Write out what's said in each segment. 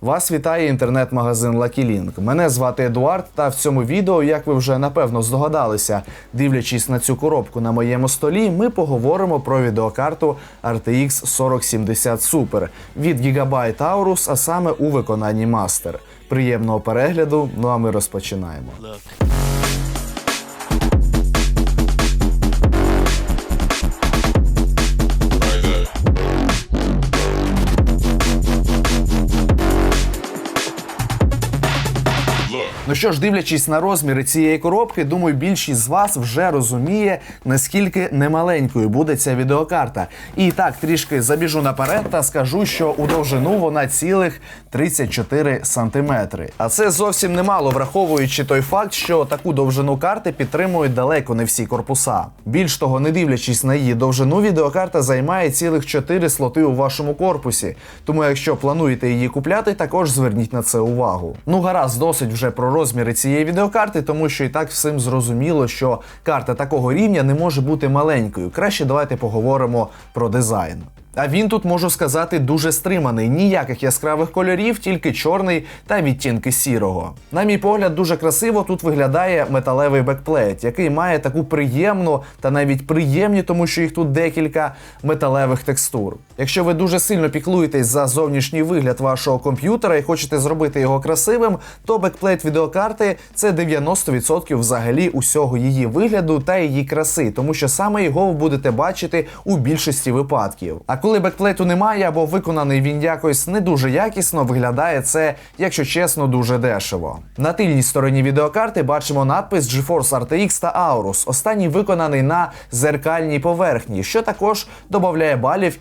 Вас вітає інтернет-магазин LuckyLink. Мене звати Едуард, та в цьому відео, як ви вже напевно здогадалися, дивлячись на цю коробку на моєму столі, ми поговоримо про відеокарту RTX 4070 Super від Gigabyte Aorus, а саме у виконанні Master. Приємного перегляду, ну а ми розпочинаємо. Що ж, дивлячись на розміри цієї коробки, думаю, більшість з вас вже розуміє, наскільки немаленькою буде ця відеокарта. І так, трішки забіжу наперед та скажу, що у довжину вона цілих 34 сантиметри. А це зовсім немало, враховуючи той факт, що таку довжину карти підтримують далеко не всі корпуса. Більш того, не дивлячись на її довжину, відеокарта займає цілих 4 слоти у вашому корпусі. Тому, якщо плануєте її купляти, також зверніть на це увагу. Ну гаразд, досить вже про розміри цієї відеокарти, тому що і так всім зрозуміло, що карта такого рівня не може бути маленькою. Краще давайте поговоримо про дизайн. А він тут можу сказати дуже стриманий, ніяких яскравих кольорів, тільки чорний та відтінки сірого. На мій погляд, дуже красиво тут виглядає металевий бекплейт, який має таку приємну та навіть приємні, тому що їх тут декілька металевих текстур. Якщо ви дуже сильно піклуєтесь за зовнішній вигляд вашого комп'ютера і хочете зробити його красивим, то бекплейт відеокарти це 90% взагалі усього її вигляду та її краси, тому що саме його ви будете бачити у більшості випадків. А коли бекплейту немає або виконаний він якось не дуже якісно, виглядає це, якщо чесно, дуже дешево. На тильній стороні відеокарти бачимо надпис GeForce RTX та Aorus. Останній виконаний на зеркальній поверхні, що також додає балів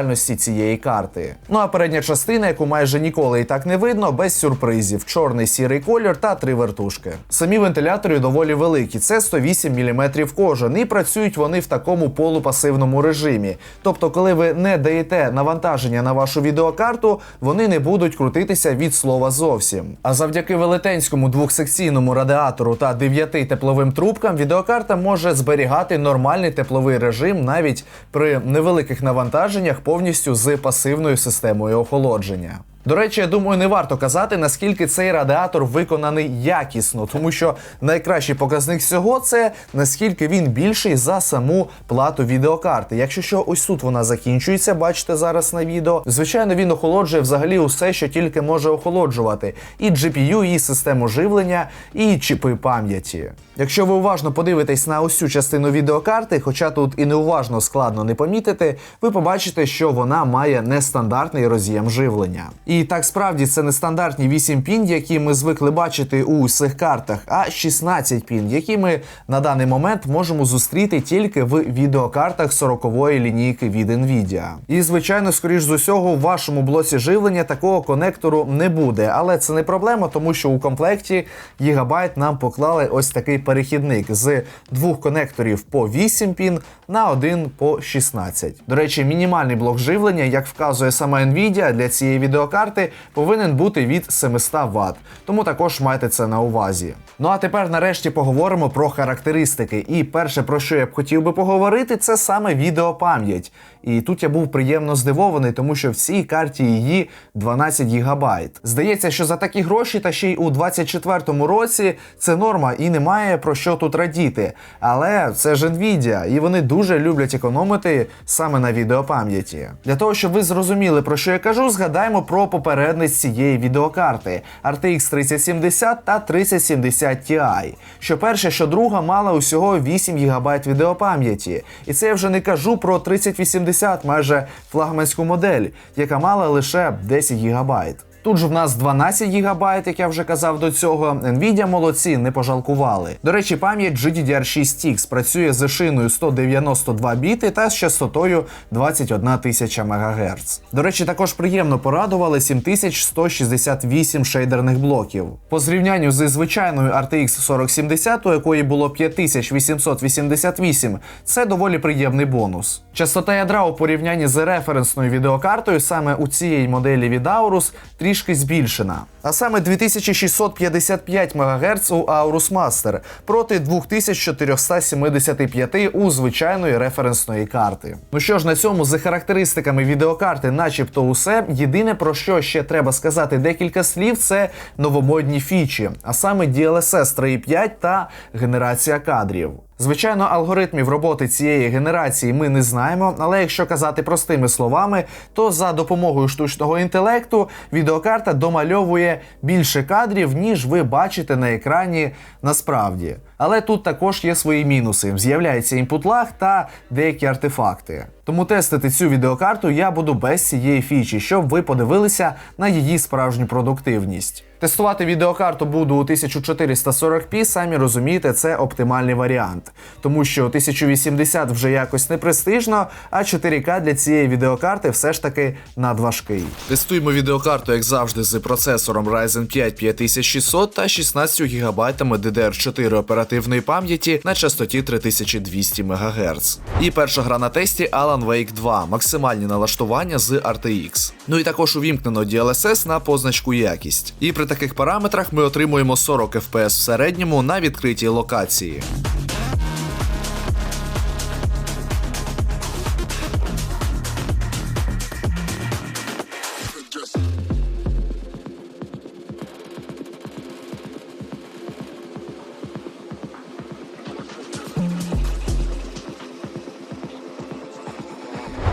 індивідуальності цієї карти. Ну а передня частина, яку майже ніколи і так не видно, без сюрпризів: чорний сірий колір та три вертушки. Самі вентилятори доволі великі, це 108 мм кожен, і працюють вони в такому полупасивному режимі. Тобто, коли ви не даєте навантаження на вашу відеокарту, вони не будуть крутитися від слова зовсім. А завдяки велетенському двохсекційному радіатору та дев'яти тепловим трубкам, відеокарта може зберігати нормальний тепловий режим навіть при невеликих навантаженнях повністю з пасивною системою охолодження. До речі, я думаю, не варто казати, наскільки цей радіатор виконаний якісно, тому що найкращий показник всього це наскільки він більший за саму плату відеокарти. Якщо що, ось тут вона закінчується, бачите зараз на відео. Звичайно, він охолоджує взагалі усе, що тільки може охолоджувати: і GPU, і систему живлення, і чіпи пам'яті. Якщо ви уважно подивитесь на цю частину відеокарти, хоча тут і неуважно складно не помітити, ви побачите, що вона має нестандартний роз'єм живлення. І так справді це не стандартні 8 пін, які ми звикли бачити у усіх картах, а 16 пін, які ми на даний момент можемо зустріти тільки в відеокартах 40-ї лінійки від Nvidia. І звичайно, скоріш з усього, в вашому блоці живлення такого конектору не буде, але це не проблема, тому що у комплекті Gigabyte нам поклали ось такий перехідник з двох конекторів по 8 пін на один по 16. До речі, мінімальний блок живлення, як вказує сама Nvidia, для цієї відеокарти повинен бути від 700 Вт. Тому також майте це на увазі. Ну а тепер нарешті поговоримо про характеристики. І перше, про що я б хотів би поговорити, це саме відеопам'ять. І тут я був приємно здивований, тому що в цій карті її 12 ГБ. Здається, що за такі гроші, та ще й у 24-му році це норма і немає про що тут радіти. Але це ж Nvidia, і вони дуже люблять економити саме на відеопам'яті. Для того, щоб ви зрозуміли, про що я кажу, згадаємо про попередниць цієї відеокарти RTX 3070 та 3070 Ti. Що перша, що друга мала усього 8 ГБ відеопам'яті. І це я вже не кажу про 3080, майже флагманську модель, яка мала лише 10 ГБ. Тут же в нас 12 ГБ, як я вже казав до цього. Nvidia молодці не пожалкували. До речі, пам'ять GDDR6X працює з шиною 192 біти та з частотою 21 тисяча МГц. До речі, також приємно порадували 7168 шейдерних блоків. По зрівнянню зі звичайною RTX 4070, у якої було 5888, це доволі приємний бонус. Частота ядра у порівнянні з референсною відеокартою саме у цієї моделі від Aorus трішки трішки збільшена. А саме 2655 МГц у Aorus Master проти 2475 у звичайної референсної карти. Ну що ж, на цьому з характеристиками відеокарти, начебто, усе. Єдине про що ще треба сказати декілька слів, це новомодні фічі, а саме DLSS 3.5 та генерація кадрів. Звичайно, алгоритмів роботи цієї генерації ми не знаємо, але якщо казати простими словами, то за допомогою штучного інтелекту відеокарта домальовує більше кадрів, ніж ви бачите на екрані насправді. Але тут також є свої мінуси: з'являється імпут-лаг та деякі артефакти. Тому тестити цю відеокарту я буду без цієї фічі, щоб ви подивилися на її справжню продуктивність. Тестувати відеокарту буду у 1440p, самі розумієте, це оптимальний варіант, тому що 1080 вже якось не престижно, а 4К для цієї відеокарти все ж таки надважкий. Тестуємо відеокарту, як завжди, з процесором Ryzen 5 5600 та 16 ГБ DDR4 оперативної пам'яті на частоті 3200 МГц. І перша гра на тесті Alan Wake 2, максимальні налаштування з RTX. Ну і також увімкнено DLSS на позначку якість. І при таких параметрах ми отримуємо 40 FPS в середньому на відкритій локації.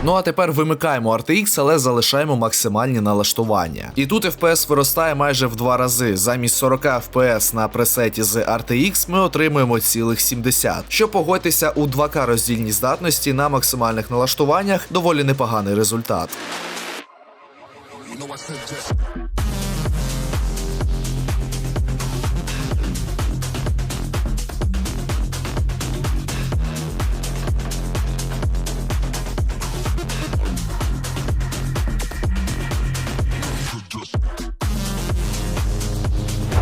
Ну а тепер вимикаємо RTX, але залишаємо максимальні налаштування. І тут FPS виростає майже в два рази. Замість 40 FPS на пресеті з RTX ми отримуємо цілих 70. Що погодьтеся у 2К роздільній здатності на максимальних налаштуваннях доволі непоганий результат.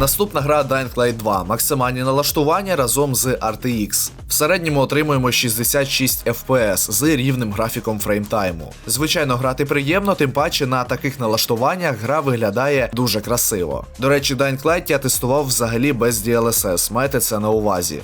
Наступна гра Dying Light 2. Максимальні налаштування разом з RTX. В середньому отримуємо 66 FPS з рівним графіком фреймтайму. Звичайно, грати приємно, тим паче на таких налаштуваннях гра виглядає дуже красиво. До речі, Dying Light я тестував взагалі без DLSS, майте це на увазі.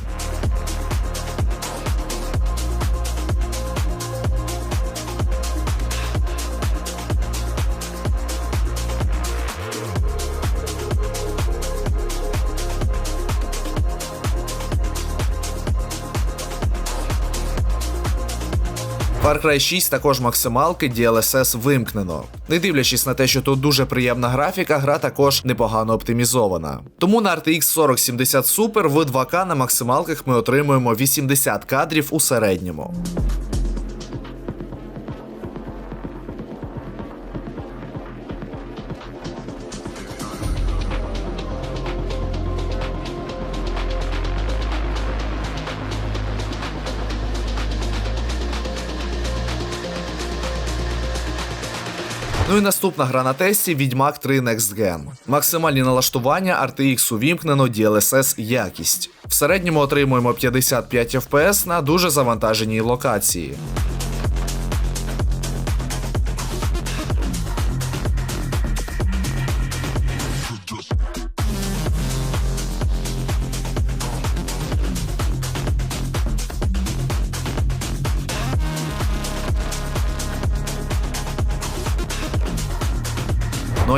Far Cry 6 також максималки DLSS вимкнено. Не дивлячись на те, що тут дуже приємна графіка, гра також непогано оптимізована. Тому на RTX 4070 Super в 2К на максималках ми отримуємо 80 кадрів у середньому. Ну і наступна гра на тесті Відьмак 3 Next Gen. Максимальні налаштування RTX увімкнено DLSS якість. В середньому отримуємо 55 FPS на дуже завантаженій локації.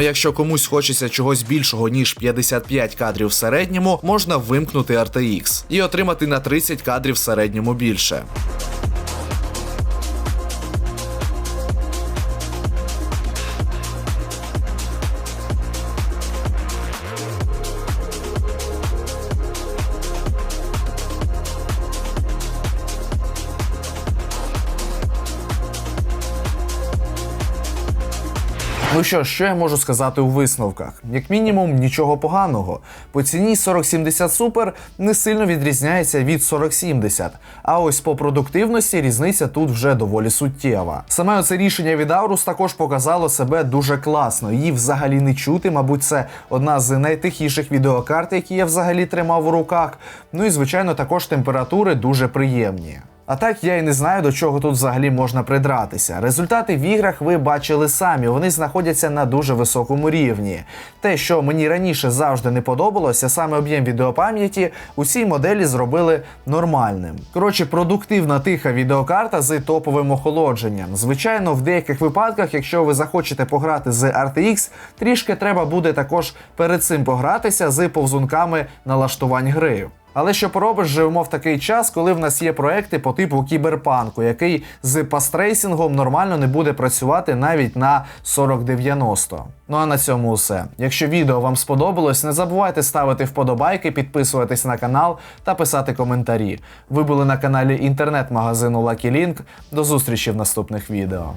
Ну якщо комусь хочеться чогось більшого ніж 55 кадрів в середньому, можна вимкнути RTX і отримати на 30 кадрів в середньому більше. Ну що, що я можу сказати у висновках? Як мінімум, нічого поганого. По ціні 4070 Super не сильно відрізняється від 4070, а ось по продуктивності різниця тут вже доволі суттєва. Саме оце рішення від Aorus також показало себе дуже класно. Її взагалі не чути, мабуть, це одна з найтихіших відеокарт, які я взагалі тримав у руках. Ну і звичайно, також температури дуже приємні. А так я і не знаю, до чого тут взагалі можна придратися. Результати в іграх ви бачили самі, вони знаходяться на дуже високому рівні. Те, що мені раніше завжди не подобалося, саме об'єм відеопам'яті, у цій моделі зробили нормальним. Коротше, продуктивна тиха відеокарта з топовим охолодженням. Звичайно, в деяких випадках, якщо ви захочете пограти з RTX, трішки треба буде також перед цим погратися з повзунками налаштувань гри. Але що поробиш, живемо в такий час, коли в нас є проекти по типу кіберпанку, який з пастрейсингом нормально не буде працювати навіть на 4090. Ну а на цьому все. Якщо відео вам сподобалось, не забувайте ставити вподобайки, підписуватись на канал та писати коментарі. Ви були на каналі інтернет-магазину Lucky. До зустрічі в наступних відео.